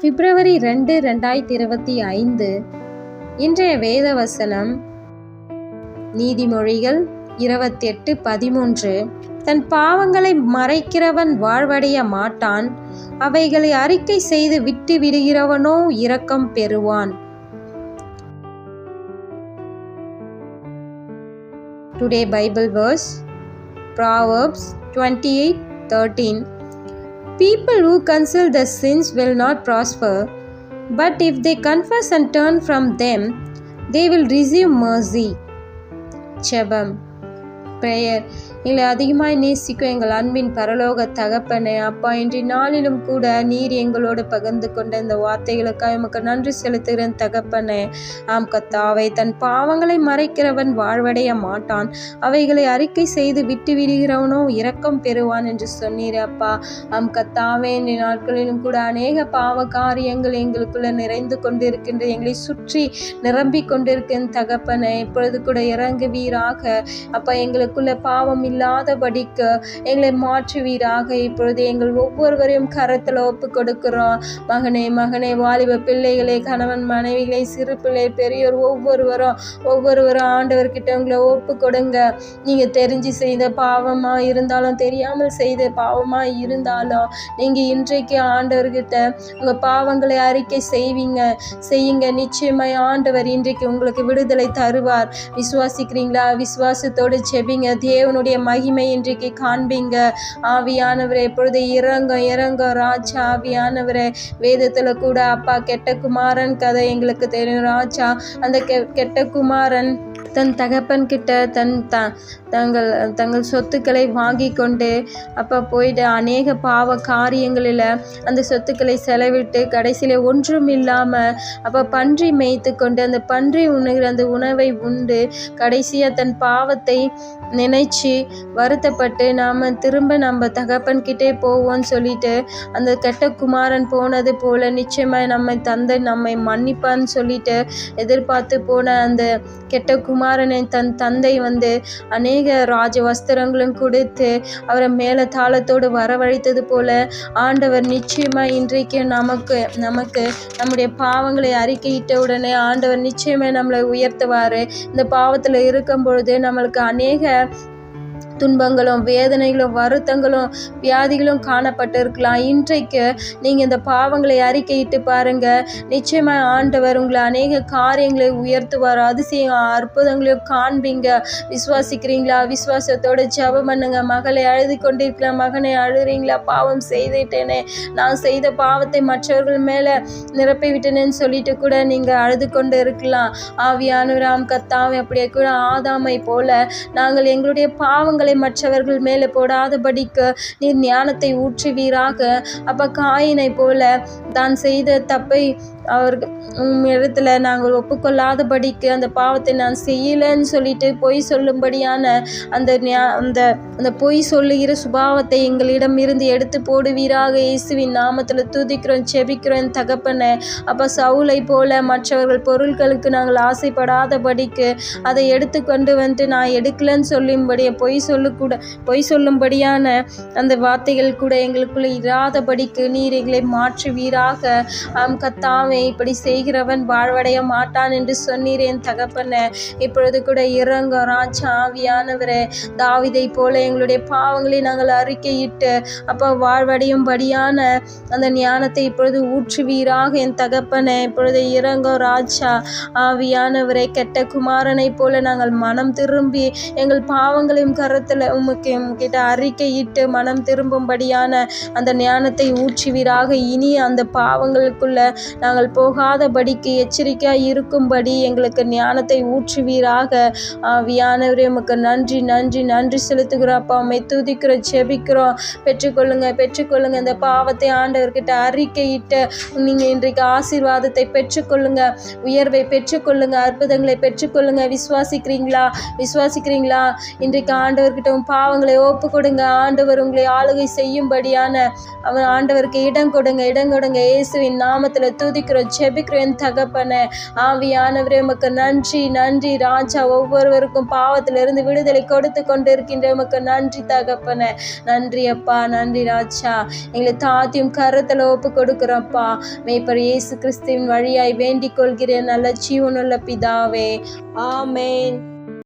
பிப்ரவரி ரெண்டு ரெண்டாயிரத்தி இருபத்தி ஐந்து. இன்றைய வேத வசனம் நீதிமொழிகள் இருபத்தெட்டு பதிமூன்று. தன் பாவங்களை மறைக்கிறவன் வாழ்வடைய மாட்டான். அவைகளை அறிக்கை செய்து விட்டு விடுகிறவனோ இரக்கம் பெறுவான். Today Bible verse Proverbs 28 13 People who conceal their sins will not prosper, but if they confess and turn from them, they will receive mercy. Chabam. Prayer எங்களை அதிகமாய் நேசிக்கும் எங்கள் அன்பின் பரலோக தகப்பனே அப்பா இன்றைய நாளிலும் கூட நீர் எங்களோடு பகிர்ந்து கொண்ட இந்த வார்த்தைகளுக்காக எமக்கு நன்றி செலுத்துகிறேன் தகப்பனே. ஆம் கத்தாவை தன் பாவங்களை மறைக்கிறவன் வாழ்வடைய மாட்டான். அவைகளை அறிக்கை செய்து விட்டு விடுகிறவனோ இரக்கம் பெறுவான் என்று சொன்னீர் அப்பா. ஆம் கத்தாவே இந்த நாட்களிலும் கூட அநேக பாவ காரியங்கள் எங்களுக்குள்ள நிறைந்து கொண்டிருக்கின்ற எங்களை சுற்றி நிரம்பி கொண்டிருக்கின்ற தகப்பனை இப்பொழுது கூட இறங்குவீராக. அப்பா எங்களுக்கு எங்களுக்குள்ள பாவம் இல்லாதபடிக்கு எங்களை மாற்றுவீராக. இப்பொழுது எங்கள் ஒவ்வொருவரையும் கரத்தில் ஒப்பு கொடுக்கிறோம். மகனே மகனே வாலிப பிள்ளைகளே கணவன் மனைவிகளை சிறு பிள்ளை பெரியோர் ஒவ்வொருவரும் ஒவ்வொருவரும் ஆண்டவர்கிட்ட உங்களை ஒப்பு கொடுங்க. நீங்கள் தெரிஞ்சு செய்த பாவமாக இருந்தாலும் தெரியாமல் செய்த பாவமாக இருந்தாலும் நீங்கள் இன்றைக்கு ஆண்டவர்கிட்ட உங்கள் பாவங்களை அறிக்கை செய்வீங்க. செய்யுங்க. நிச்சயமாய் ஆண்டவர் இன்றைக்கு உங்களுக்கு விடுதலை தருவார். விசுவாசிக்கிறீங்களா? விசுவாசத்தோடு செபிங்க. தேவனுடைய மகிமை இன்றைக்கு காண்பீங்க. ஆவியானவரே எப்பொழுது இறங்க இறங்க ராஜா ஆவியானவரே. வேதத்தில் கூட அப்பா கெட்ட குமாரன் கதை எங்களுக்கு தெரியும். ராஜா அந்த கெ கெட்ட குமாரன் தன் தகப்பன்கிட்ட தன் த தங்கள் தங்கள் சொத்துக்களை வாங்கி கொண்டு அப்போ போயிட்டு அநேக பாவ காரியங்களில் அந்த சொத்துக்களை செலவிட்டு கடைசியில் ஒன்றும் இல்லாமல் அப்போ பன்றி மேய்த்து கொண்டு அந்த பன்றி உண்ணுகிற அந்த உணவை உண்டு. கடைசியாக தன் பாவத்தை நினைச்சு வருத்தப்பட்டு நாம் திரும்ப நம்ம தகப்பன்கிட்டே போவோம்னு சொல்லிட்டு அந்த கெட்ட குமாரன் போனது போல் நிச்சயமாக நம்மை தந்தை நம்மை மன்னிப்பான்னு சொல்லிட்டு எதிர்பார்த்து போன அந்த கெட்ட குமாரனை தன் தந்தை வந்து அநேக ராஜ வஸ்திரங்களும் கொடுத்து அவரை மேல தாளத்தோடு வரவழைத்தது போல ஆண்டவர் நிச்சயமாக இன்றைக்கு நமக்கு நமக்கு நம்முடைய பாவங்களை அறிக்கையிட்ட உடனே ஆண்டவர் நிச்சயமாக நம்மளை உயர்த்துவார். இந்த பாவத்தில் இருக்கும் பொழுது நம்மளுக்கு அநேக துன்பங்களும் வேதனைகளும் வருத்தங்களும் வியாதிகளும் காணப்பட்டு இருக்கலாம் இன்றைக்கு நீங்கள் இந்த பாவங்களை அறிக்கையிட்டு பாருங்க. நிச்சயமாக ஆண்டவர் உங்களை அநேக காரியங்களை உயர்த்துவார். அதிசயம் அற்புதங்களையும் காண்பீங்க. விசுவாசிக்கிறீங்களா? விசுவாசத்தோட ஜெபம் பண்ணுங்க. மகளை அழுது கொண்டிருக்கலாம் மகனை அழுகிறீங்களா பாவம் செய்துட்டேனே. நான் செய்த பாவத்தை மற்றவர்கள் மேலே நிரப்பி விட்டேனேன்னு சொல்லிட்டு கூட நீங்கள் அழுது கொண்டு இருக்கலாம். ஆவியானுராம் கத்தாவை அப்படியே கூட ஆதாமை போல நாங்கள் எங்களுடைய பாவங்களை மற்றவர்கள் மேலே போடாதபடிக்கு நீர் ஞானத்தை ஊற்றுவீராக. அப்போ காயினை போல தான் செய்த தப்பை அவர்கள் இடத்துல நாங்கள் ஒப்புக்கொள்ளாதபடிக்கு அந்த பாவத்தை நான் செய்யலைன்னு சொல்லிட்டு பொய் சொல்லும்படியான அந்த அந்த அந்த பொய் சொல்லுகிற சுபாவத்தை எங்களிடம் இருந்து எடுத்து போடுவீராக. இயேசுவின் நாமத்தில் துதிக்கிறோம் செபிக்கிறோம் தகப்பனை. அப்போ சவுலை போல மற்றவர்கள் பொருட்களுக்கு நாங்கள் ஆசைப்படாதபடிக்கு அதை எடுத்து கொண்டு வந்து நான் எடுக்கலன்னு சொல்லும்படிய பொய் சொல்லக்கூட பொய் சொல்லும்படியான அந்த வார்த்தைகள் கூட எங்களுக்குள்ள இராதபடிக்கு நீர் எங்களை மாற்றுவீராக. ஆம் கத்தாவே இப்படி செய்கிறவன் வாழ்வடைய மாட்டான் என்று சொன்னீர் என் தகப்பனே. இப்பொழுது கூட இறங்க ராஜா ஆவியானவரே தாவிதை போல எங்களுடைய பாவங்களை நாங்கள் அறிக்கையிட்டு அப்போ வாழ்வடையும்படியான அந்த ஞானத்தை இப்பொழுது ஊற்றுவீராக என் தகப்பனை. இப்பொழுது இறங்கோ ராஜா ஆவியானவரை கெட்ட குமாரனை போல நாங்கள் மனம் திரும்பி எங்கள் பாவங்களையும் கருத்து கருத்தில் உமக்கு உம்கிட்ட அறிக்கையிட்டு மனம் திரும்பும்படியான அந்த ஞானத்தை ஊற்றுவீராக. இனி அந்த பாவங்களுக்குள்ள நாங்கள் போகாதபடிக்கு எச்சரிக்கையாக இருக்கும்படி எங்களுக்கு ஞானத்தை ஊற்றுவீராக. ஆவியானவரே உமக்கு நன்றி நன்றி நன்றி செலுத்துகிறோம். அப்பா உம்மை துதிக்கிறோம் செபிக்கிறோம். பெற்றுக்கொள்ளுங்க பெற்றுக்கொள்ளுங்க. இந்த பாவத்தை ஆண்டவர்கிட்ட அறிக்கையிட்டு நீங்கள் இன்றைக்கு ஆசீர்வாதத்தை பெற்றுக்கொள்ளுங்க. உயர்வை பெற்றுக்கொள்ளுங்க அற்புதங்களை பெற்றுக்கொள்ளுங்க. விசுவாசிக்கிறீங்களா? விசுவாசிக்கிறீங்களா? இன்றைக்கு ஆண்டவர்கிட்ட ஆண்டவர்கிட்ட உன் பாவங்களை ஒப்பு கொடுங்க ஆண்டவர் உங்களை ஆளுகை செய்யும்படியான அவன் ஆண்டவருக்கு இடம் கொடுங்க. இடம் கொடுங்க. இயேசுவின் நாமத்தில் துதிக்கிறோம். செபிக்கிறேன் தகப்பன. ஆவியானவரே உமக்கு நன்றி நன்றி. ராஜா ஒவ்வொருவருக்கும் பாவத்திலிருந்து விடுதலை கொடுத்து கொண்டு இருக்கின்ற உமக்கு நன்றி தகப்பன. நன்றி அப்பா நன்றி ராஜா. எங்களை தாத்தியும் கருத்தில் ஒப்பு கொடுக்குறோம்ப்பா மேய்ப்பர் இயேசு கிறிஸ்துவின் வழியாய் வேண்டிக் கொள்கிறேன். நல்ல ஜீவனுள்ள பிதாவே. ஆமேன்.